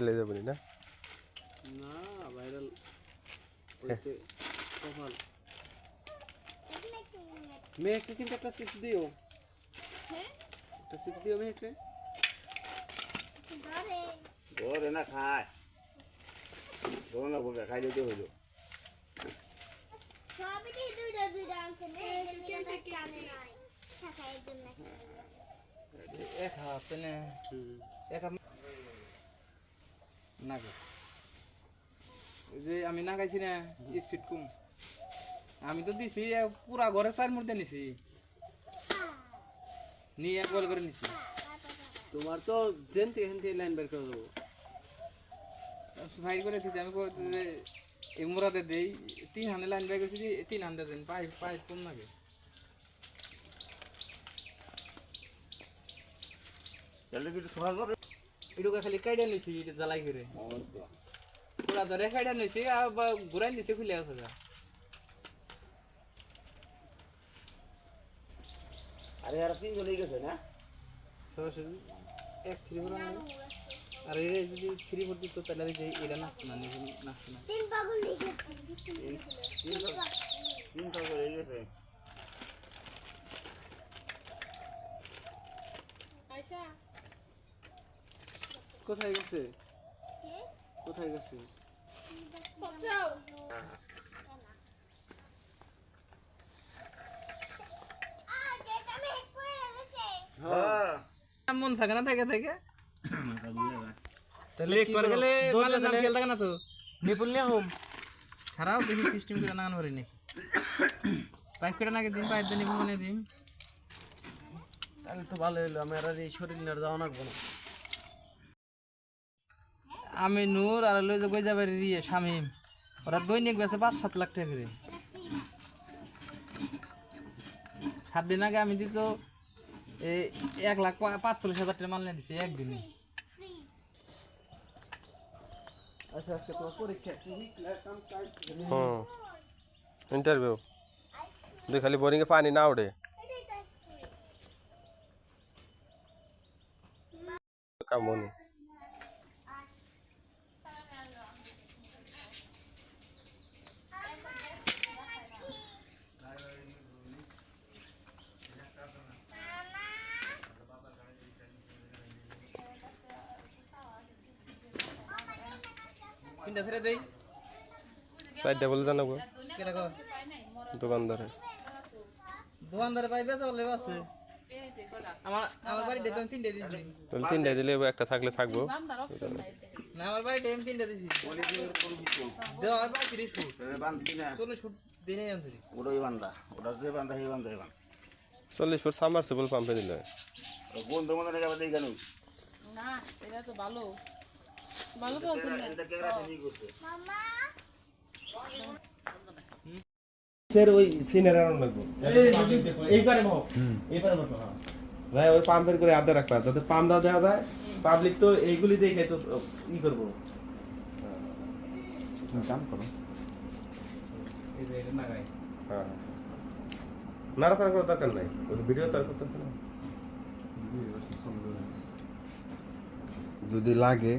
লে যাবনি না? না ভাইরাল ওইতে কপাল। মেয়েকে কিন্তু একটা চিপস দিও। একটা চিপস দিও মেয়েকে। ধরে না খায়। খাই দিতে হইল। সবই এক হাত না এক যে আমি না খাইছি না স্পিড কম আমি তো দিছি পুরা ঘরে চার মুড়তে নিছি নিয়ে এক বল করে নিছি তোমার তো জেন থেকে লাইন বের করে দেবো ফাইল করে দিছি আমি এই মুরাতে দেই তিন হানে লাইন বাই করছি তিন হানে দেন পাই পাই কম লাগে। এটুকু খালি কাইডা নিছি এটা জ্বালাই করে। পুরা ধরে কাইডা নিছি আর ঘুরাই নিছি খুলে আছে যা। আরে আর তিন গেছে না? এক থ্রি আর এটা যদি থ্রি ফোর দিত তাহলে যে এটা নাচছে না নিজে না। তিন পাগল তিন করে গেছে। কোথায় গেছে? কোথায় গেছে? গেছে হ্যাঁ। মন থাকে না থাকে থেকে? তাহলে কি করে গেলে মালে নাম খেল থাকে তো? নিপুল নিয়ে হোম খারাপ দেখি সিস্টেম করে নাগান পারি নাকি। পাইপ কেটে নাকি দিন পাইপ দিন মনে দিন তাহলে তো ভালো হলো আমি আর এই শরীর নিয়ে আর যাওয়া লাগবো না। আমি নূর আর লই যে গইজা বাড়ি রিয়ে শামিম ওরা দৈনিক বেছে পাঁচ সাত লাখ টাকা করে। সাত দিন আগে আমি দিত এক লাখ পাঁচচল্লিশ হাজার টাকা মাল নিয়ে দিছি একদিনে। इंटरव्यू हाँ। देख खाली बोरिंग के पानी ना उड़े। काम होने। তিনটা ছেড়ে দেই। সাইডটা বলে জানাব দোকানদারে দোকানদারে পাই বেচা বলে আছে। আমার আমার বাড়িতে তো তিনটে দিছি। তাহলে দিলে একটা থাকলে থাকব। না আমার বাড়িতে আমি তিনটে দিছি। দেওয়া আমার বাড়ি তিরিশ ফুট। চল্লিশ ফুট দিনে আন্তরি ওটাই বান্ধা ওটা যে বান্ধা সেই বান্ধা এই চল্লিশ ফুট সাবমার্সিবল পাম্পে দিলে। বন্ধু মতো যাবে দেই কেন না এটা তো ভালো। ভালো বলছেন না এটা কেরা ঠিক করছে মামা স্যার ওই সিনের আনন্দ লাগবো এইবারে মাও এইবারে মাও ভাই ওই পাম্পের করে আদা রাখবা যাতে পাম্পটাও দেওয়া যায় পাবলিক তো এইগুলি দেখে তো ই করব। কাম করো। এই যে এটা নাগাই হ্যাঁ। করার দরকার নাই ওই ভিডিও তার করতেছে না। যদি লাগে